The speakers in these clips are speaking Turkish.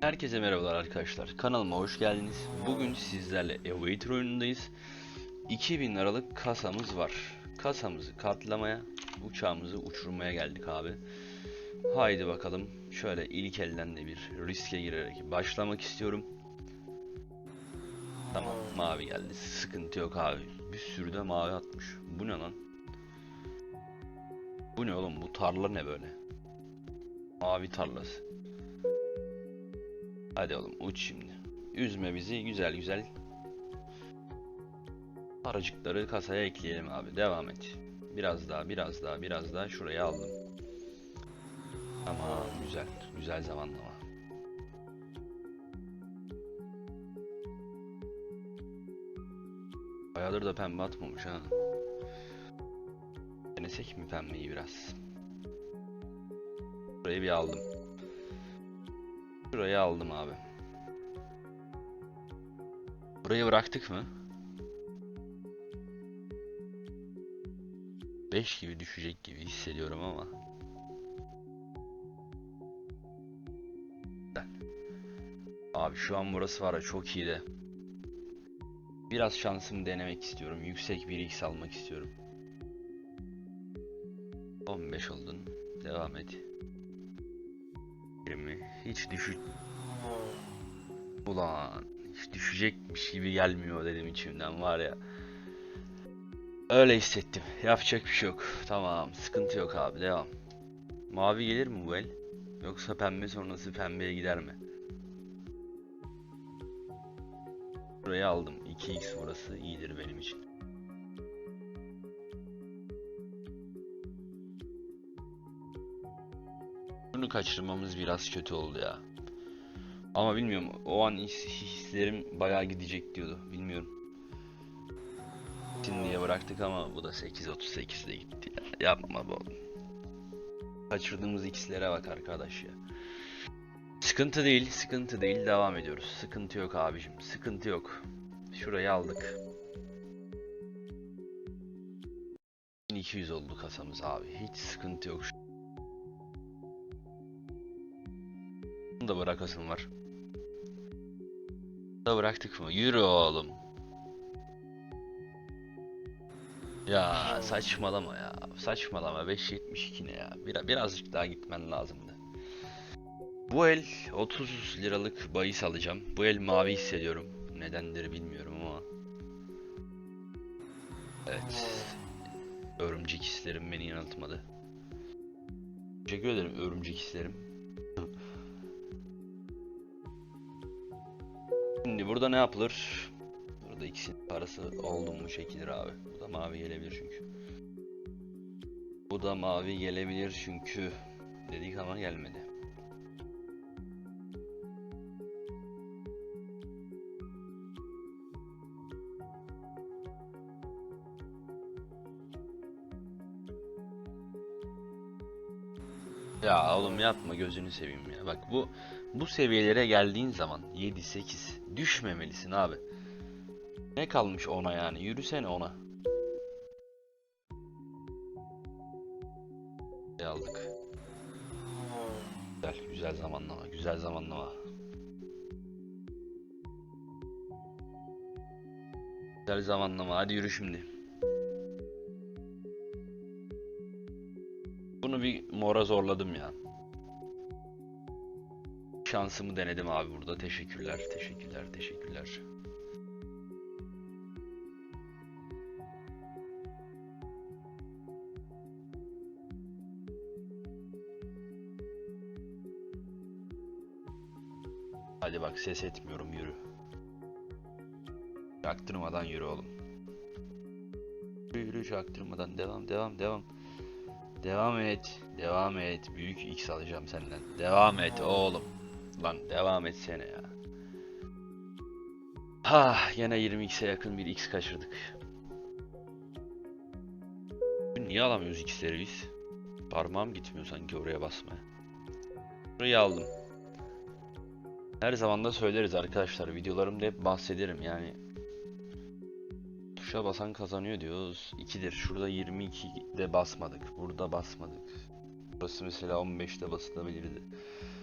Herkese merhabalar arkadaşlar. Kanalıma hoş geldiniz. Bugün sizlerle Aviator oyunundayız. 2000 liralık kasamız var. Kasamızı katlamaya, uçağımızı uçurmaya geldik abi. Haydi bakalım. Şöyle ilk elden de bir riske girerek başlamak istiyorum. Tamam mavi geldi. Sıkıntı yok abi. Bir sürü de mavi atmış. Bu ne lan? Bu ne oğlum? Bu tarla ne böyle? Mavi tarlası. Hadi oğlum uç şimdi. Üzme bizi güzel güzel. Paracıkları kasaya ekleyelim abi. Devam et. Biraz daha biraz daha biraz daha şuraya aldım. Tamam güzel. Güzel zamanlama. Bayağıdır da pembe atmamış ha. Denesek mi pembeyi biraz? Burayı bir aldım. Şurayı aldım abi. Burayı bıraktık mı? 5 gibi düşecek gibi hissediyorum ama. Abi şu an burası var ya çok iyi de. Biraz şansımı denemek istiyorum. Yüksek bir X almak istiyorum. 15 oldun. Devam et. 20. Hiç düşük. Ulan hiç düşecekmiş gibi gelmiyor dedim içimden var ya. Öyle hissettim. Yapacak bir şey yok. Tamam, sıkıntı yok abi. Devam. Mavi gelir mi bu el? Yoksa pembe sonrası pembeye gider mi? Burayı aldım. 2x burası iyidir benim için. Bunu kaçırmamız biraz kötü oldu ya. Ama bilmiyorum o an his- hislerim bayağı gidecek diyordu. Bilmiyorum. Şimdi diye bıraktık ama bu da 8.38'de gitti ya. Yapma bu. Kaçırdığımız x'lere bak arkadaş ya. Sıkıntı değil, sıkıntı değil. Devam ediyoruz. Sıkıntı yok abicim. Sıkıntı yok. Şurayı aldık. 1200 oldu kasamız abi. Hiç sıkıntı yok. Bunu da bırakasın var. Da bıraktık mı? Yürü oğlum. Ya saçmalama ya. Saçmalama 5.72 ne ya? Bir, birazcık daha gitmen lazımdı. Bu el 30 liralık bahis alacağım. Bu el mavi hissediyorum. Nedendir bilmiyorum ama. Evet. Örümcek hislerim beni yanıltmadı. Teşekkür ederim örümcek hislerim. Şimdi burada ne yapılır? Burada ikisinin parası oldu mu çekilir abi. Bu da mavi gelebilir çünkü. Bu da mavi gelebilir çünkü dedik ama gelmedi. Ya oğlum yapma gözünü seveyim ya. Bak bu bu seviyelere geldiğin zaman 7 8 düşmemelisin abi. Ne kalmış ona yani? Yürüsene ona. Aldık? Güzel, güzel zamanlama, güzel zamanlama. Güzel zamanlama. Hadi yürü şimdi. Bunu bir mora zorladım ya. Şansımı denedim abi burada. Teşekkürler, teşekkürler, teşekkürler. Hadi bak ses etmiyorum yürü. Çaktırmadan yürü oğlum. Yürü çaktırmadan devam devam devam. Devam et. Devam et. Büyük X alacağım senden. Devam et oğlum. Lan devam etsene ya. Ha, yine 20x'e yakın bir x kaçırdık. Niye alamıyoruz x'leri biz? Parmağım gitmiyor sanki oraya basmaya. Burayı aldım. Her zaman da söyleriz arkadaşlar. Videolarımda hep bahsederim yani. Tuş tuşa basan kazanıyor diyoruz. 2'dir. Şurada 22'de basmadık. Burada basmadık. Burası mesela 15'te basılabilirdi.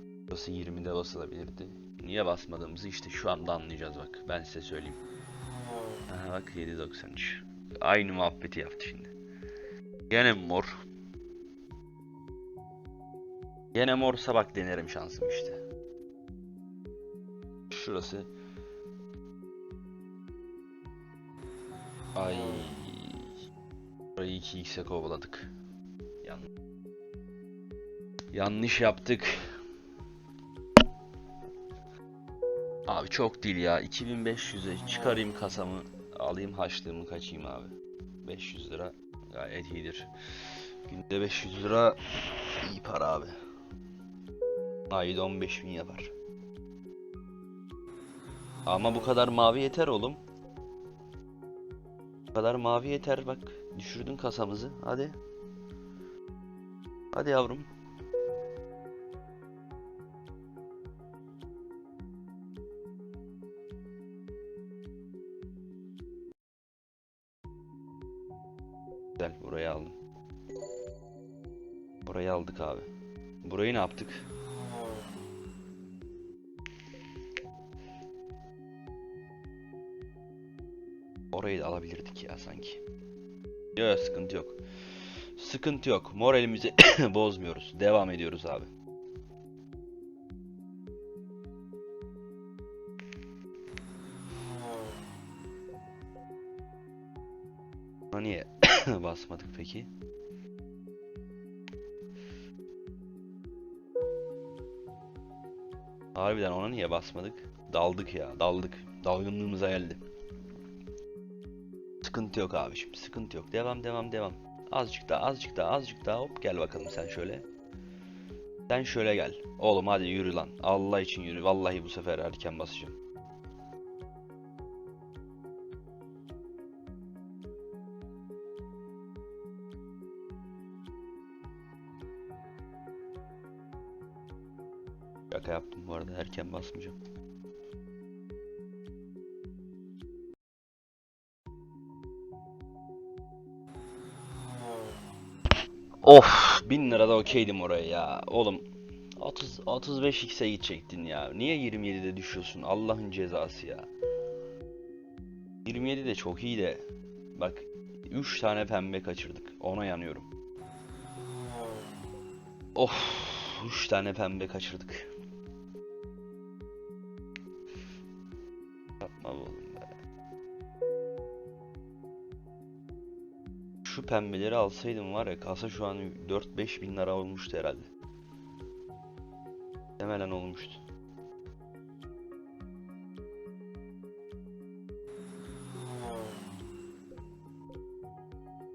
Burası 20'de basılabilirdi. Niye basmadığımızı işte şu anda anlayacağız bak. Ben size söyleyeyim. Aha bak 7.93. Aynı muhabbeti yaptı şimdi. Gene mor. Gene morsa bak denerim şansım işte. Şurası. Ay. Burayı 2x'e kovaladık. Yan... Yanlış yaptık. Abi çok değil ya. 2500'e çıkarayım kasamı. Alayım haçlığımı kaçayım abi. 500 lira gayet iyidir. Günde 500 lira iyi para abi. Ayda 15 bin yapar. Ama bu kadar mavi yeter oğlum. Kadar mavi yeter bak. Düşürdün kasamızı. Hadi. Hadi yavrum. Güzel burayı aldım. Burayı aldık abi. Burayı ne yaptık? Orayı da alabilirdik ya sanki. Yok sıkıntı yok. Sıkıntı yok. Moralimizi bozmuyoruz. Devam ediyoruz abi. Buna niye basmadık peki? Harbiden ona niye basmadık? Daldık ya, daldık. Dalgınlığımıza geldi. Sıkıntı yok abiciğim, sıkıntı yok. Devam, devam, devam. Azıcık daha, azıcık daha, azıcık daha. Hop gel bakalım sen şöyle. Sen şöyle gel. Oğlum hadi yürü lan. Allah için yürü. Vallahi bu sefer erken basacağım. Şaka yaptım bu arada. Erken basmayacağım. Of 1000 lirada okeydim oraya ya. Oğlum 30 35x'e gidecektin ya. Niye 27'de düşüyorsun? Allah'ın cezası ya. 27 de çok iyi de. Bak 3 tane pembe kaçırdık. Ona yanıyorum. Of 3 tane pembe kaçırdık. Pembeleri alsaydım var ya kasa şu an 4-5 bin lira olmuştu herhalde. Demelen olmuştu.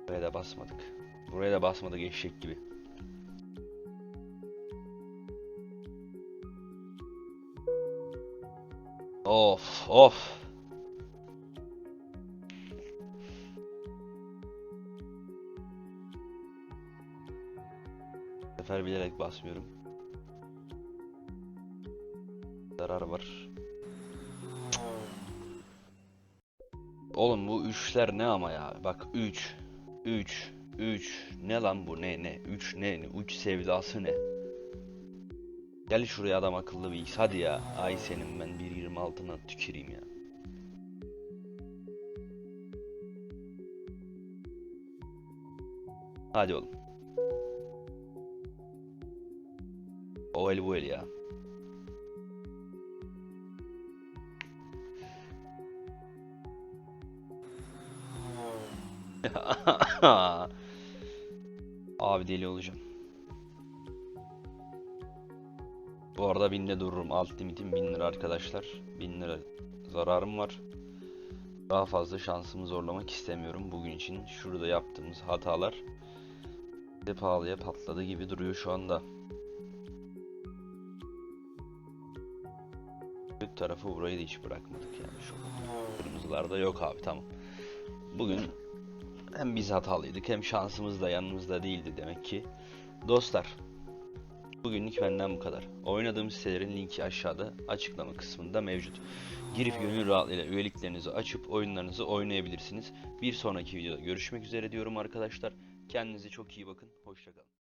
Buraya da basmadık. Buraya da basmadık eşek gibi. Of of. Sefer bilerek basmıyorum. Zarar var. Oğlum bu üçler ne ama ya? Bak 3 3 3 ne lan bu ne ne 3 ne 3 sevdası ne? Gel şuraya adam akıllı bir X hadi ya. Ay senin ben 1.26'na tüküreyim ya. Hadi oğlum. O el bu ya. Abi deli olacağım. Bu arada binde dururum. Alt limitim 1000 lira arkadaşlar. 1000 lira zararım var. Daha fazla şansımı zorlamak istemiyorum bugün için. Şurada yaptığımız hatalar de pahalıya patladı gibi duruyor şu anda. Bir tarafı burayı da hiç bırakmadık yani şu kırmızılarda yok abi tamam. Bugün hem biz hatalıydık hem şansımız da yanımızda değildi demek ki. Dostlar Bugünlük benden bu kadar. Oynadığım sitelerin linki aşağıda açıklama kısmında mevcut. Girip gönül rahatlığıyla üyeliklerinizi açıp oyunlarınızı oynayabilirsiniz. Bir sonraki videoda görüşmek üzere diyorum arkadaşlar. Kendinize çok iyi bakın. Hoşçakalın.